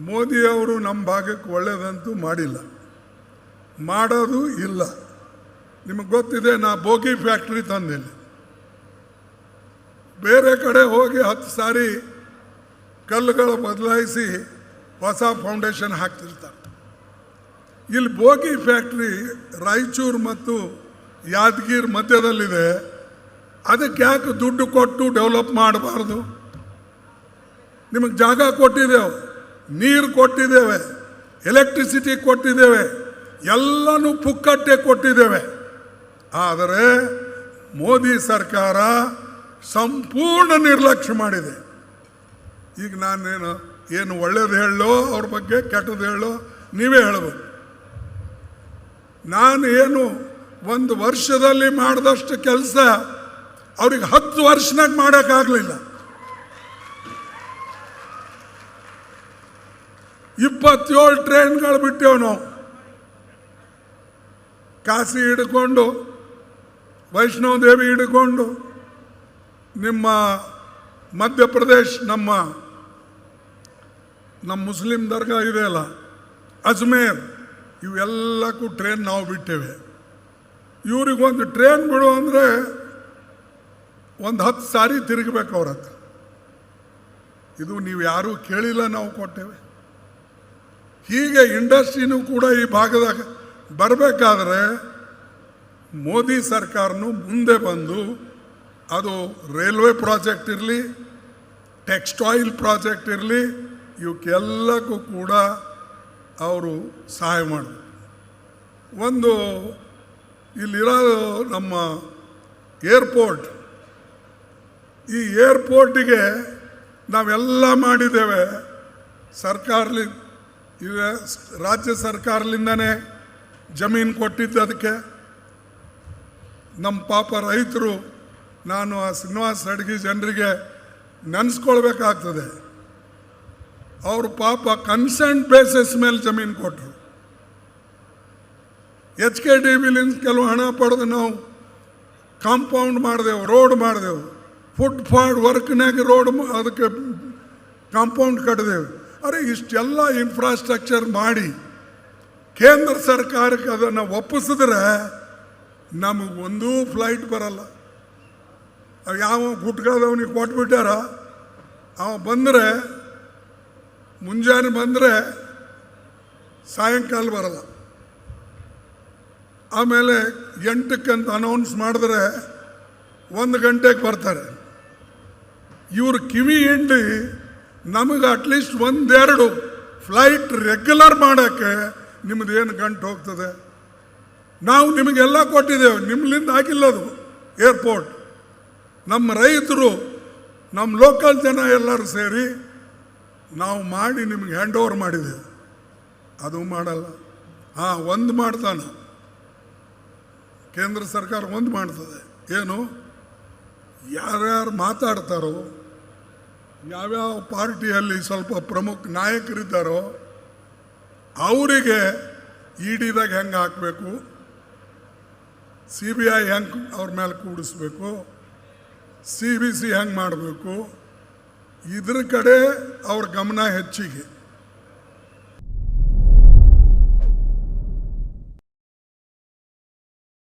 ಮೋದಿಯವರು ನಮ್ಮ ಭಾಗಕ್ಕೆ ಒಳ್ಳೆಯದಂತೂ ಮಾಡಿಲ್ಲ. ಮಾಡೋದು ಇಲ್ಲ. ನಿಮಗೆ ಗೊತ್ತಿದೆ, ನಾ ಬೋಗಿ ಫ್ಯಾಕ್ಟ್ರಿ ತಂದಿಲ್ಲ ಬೇರೆ ಕಡೆ ಹೋಗಿ ಹತ್ತು ಸಾರಿ ಕಲ್ಲುಗಳು ಬದಲಾಯಿಸಿ ಹೊಸ ಫೌಂಡೇಶನ್ ಹಾಕ್ತಿರ್ತಾರೆ. ಇಲ್ಲಿ ಬೋಗಿ ಫ್ಯಾಕ್ಟ್ರಿ ರಾಯಚೂರು ಮತ್ತು ಯಾದಗಿರಿ ಮಧ್ಯದಲ್ಲಿದೆ. ಅದಕ್ಕೆ ಯಾಕೆ ದುಡ್ಡು ಕೊಟ್ಟು ಡೆವಲಪ್ ಮಾಡಬಾರ್ದು? ನಿಮಗೆ ಜಾಗ ಕೊಟ್ಟಿದ್ದೇವೆ. ನೀರು ಕೊಟ್ಟಿದ್ದೇವೆ ಎಲೆಕ್ಟ್ರಿಸಿಟಿ ಕೊಟ್ಟಿದ್ದೇವೆ, ಎಲ್ಲನೂ ಪುಕ್ಕಟ್ಟೆ ಕೊಟ್ಟಿದ್ದೇವೆ. ಆದರೆ ಮೋದಿ ಸರ್ಕಾರ ಸಂಪೂರ್ಣ ನಿರ್ಲಕ್ಷ್ಯ ಮಾಡಿದೆ. ಈಗ ನಾನೇನು, ಏನು ಒಳ್ಳೇದು ಹೇಳೋ ಅವ್ರ ಬಗ್ಗೆ, ಕೆಟ್ಟದ್ದು ಹೇಳೋ ನೀವೇ ಹೇಳಬೇಕು. ನಾನು ಏನು ಒಂದು ವರ್ಷದಲ್ಲಿ ಮಾಡಿದಷ್ಟು ಕೆಲಸ ಅವ್ರಿಗೆ ಹತ್ತು ವರ್ಷನಾಗ ಮಾಡೋಕ್ಕಾಗಲಿಲ್ಲ. ಇಪ್ಪತ್ತೇಳು ಟ್ರೈನ್ಗಳು ಬಿಟ್ಟೇವು ನಾವು ಕಾಶಿ ಹಿಡ್ಕೊಂಡು ವೈಷ್ಣವ ದೇವಿ ಹಿಡ್ಕೊಂಡು, ನಿಮ್ಮ ಮಧ್ಯಪ್ರದೇಶ್ ನಮ್ಮ ನಮ್ಮ ಮುಸ್ಲಿಂ ದರ್ಗಾ ಇದೆಯಲ್ಲ ಅಜ್ಮೇರ್, ಇವೆಲ್ಲಕ್ಕೂ ಟ್ರೈನ್ ನಾವು ಬಿಟ್ಟೇವೆ. ಇವ್ರಿಗೊಂದು ಟ್ರೈನ್ ಬಿಡು ಅಂದರೆ ಒಂದು ಹತ್ತು ಸಾರಿ ತಿರುಗಬೇಕು ಅವ್ರ ಹತ್ರ ಇದು ನೀವು ಯಾರೂ ಕೇಳಿಲ್ಲ ನಾವು ಕೊಟ್ಟೇವೆ. ಹೀಗೆ ಇಂಡಸ್ಟ್ರಿನೂ ಕೂಡ ಈ ಭಾಗದಾಗ ಬರಬೇಕಾದ್ರೆ ಮೋದಿ ಸರ್ಕಾರನೂ ಮುಂದೆ ಬಂದು ಅದು ರೈಲ್ವೆ ಪ್ರಾಜೆಕ್ಟ್ ಇರಲಿ, ಟೆಕ್ಸ್ಟೈಲ್ ಪ್ರಾಜೆಕ್ಟ್ ಇರಲಿ, ಇವಕ್ಕೆಲ್ಲಕ್ಕೂ ಕೂಡ ಅವರು ಸಹಾಯ ಮಾಡಬೇಕು. ಒಂದು ಇಲ್ಲಿರೋ ನಮ್ಮ ಏರ್ಪೋರ್ಟ್, ಈ ಏರ್ಪೋರ್ಟಿಗೆ ನಾವೆಲ್ಲ ಮಾಡಿದ್ದೇವೆ. ಸರ್ಕಾರಲಿ ಈಗ ರಾಜ್ಯ ಸರ್ಕಾರದಿಂದನೇ ಜಮೀನು ಕೊಟ್ಟಿದ್ದು ಅದಕ್ಕೆ. ನಮ್ಮ ಪಾಪ ರೈತರು, ನಾನು ಆ ಶ್ರೀನಿವಾಸ ಅಡ್ಗಿ ಜನರಿಗೆ ನೆನೆಸ್ಕೊಳ್ಬೇಕಾಗ್ತದೆ. ಅವರು ಪಾಪ ಕನ್ಸೆಂಟ್ ಬೇಸಿಸ್ ಮೇಲೆ ಜಮೀನು ಕೊಟ್ಟರು ಎಚ್ ಕೆ ಡಿ ಬಿಲಿಂದ ಕೆಲವು ಹಣ ಪಡೆದು ನಾವು ಕಾಂಪೌಂಡ್ ಮಾಡಿದೆವು ರೋಡ್ ಮಾಡಿದೆವು. ಫುಟ್ ಫಾಡ್ ವರ್ಕ್ನಾಗ ರೋಡ್ ಅದಕ್ಕೆ ಕಾಂಪೌಂಡ್ ಕಟ್ಟಿದೆವು ಅರೆ, ಇಷ್ಟೆಲ್ಲ ಇನ್ಫ್ರಾಸ್ಟ್ರಕ್ಚರ್ ಮಾಡಿ ಕೇಂದ್ರ ಸರ್ಕಾರಕ್ಕೆ ಅದನ್ನು ಒಪ್ಪಿಸಿದ್ರೆ ನಮಗೆ ಒಂದೂ ಫ್ಲೈಟ್ ಬರಲ್ಲ. ಯಾವ ಗುಟ್ಕಾದವನಿಗೆ ಕೊಟ್ಬಿಟ್ಟಾರ? ಅವ ಬಂದರೆ, ಮುಂಜಾನೆ ಬಂದರೆ ಸಾಯಂಕಾಲ ಬರಲ್ಲ. ಆಮೇಲೆ ಎಂಟಕ್ಕಂತ ಅನೌನ್ಸ್ ಮಾಡಿದ್ರೆ ಒಂದು ಗಂಟೆಗೆ ಬರ್ತಾರೆ. ಇವರು ಕಿವಿ ಹಿಂಡಿ ನಮಗೆ ಅಟ್ಲೀಸ್ಟ್ ಒಂದೆರಡು ಫ್ಲೈಟ್ ರೆಗ್ಯುಲರ್ ಮಾಡೋಕ್ಕೆ ನಿಮ್ಮದು ಏನು ಗಂಟು ಹೋಗ್ತದೆ? ನಾವು ನಿಮಗೆಲ್ಲ ಕೊಟ್ಟಿದ್ದೇವೆ ನಿಮ್ಮಲಿಂದ ಆಗಿಲ್ಲ ಅದು ಏರ್ಪೋರ್ಟ್ ನಮ್ಮ ರೈತರು, ನಮ್ಮ ಲೋಕಲ್ ಜನ ಎಲ್ಲರೂ ಸೇರಿ ನಾವು ಮಾಡಿ ನಿಮಗೆ ಹ್ಯಾಂಡ್ ಓವರ್ ಮಾಡಿದ್ದೇವೆ. ಅದು ಮಾಡಲ್ಲ. ಹಾಂ, ಒಂದು ಮಾಡ್ತಾನೆ. ಕೇಂದ್ರ ಸರ್ಕಾರ ಒಂದು ಮಾಡ್ತದೆ. ಏನು? ಯಾರ್ಯಾರು ಮಾತಾಡ್ತಾರೋ ಯಾವ್ಯಾವ ಪಾರ್ಟಿಯಲ್ಲಿ ಸ್ವಲ್ಪ ಪ್ರಮುಖ ನಾಯಕರಿದ್ದಾರೋ ಅವರಿಗೆ ಇಡಿದಾಗ ಹೆಂಗೆ ಹಾಕಬೇಕು? ಸಿ ಬಿ ಐ ಹೆಂಗೆ ಅವ್ರ ಮೇಲೆ ಕೂಡಿಸ್ಬೇಕು? ಸಿ ಬಿ ಸಿ ಹೆಂಗೆ ಮಾಡಬೇಕು? ಇದ್ರ ಕಡೆ ಅವ್ರ ಗಮನ ಹೆಚ್ಚಿಗೆ.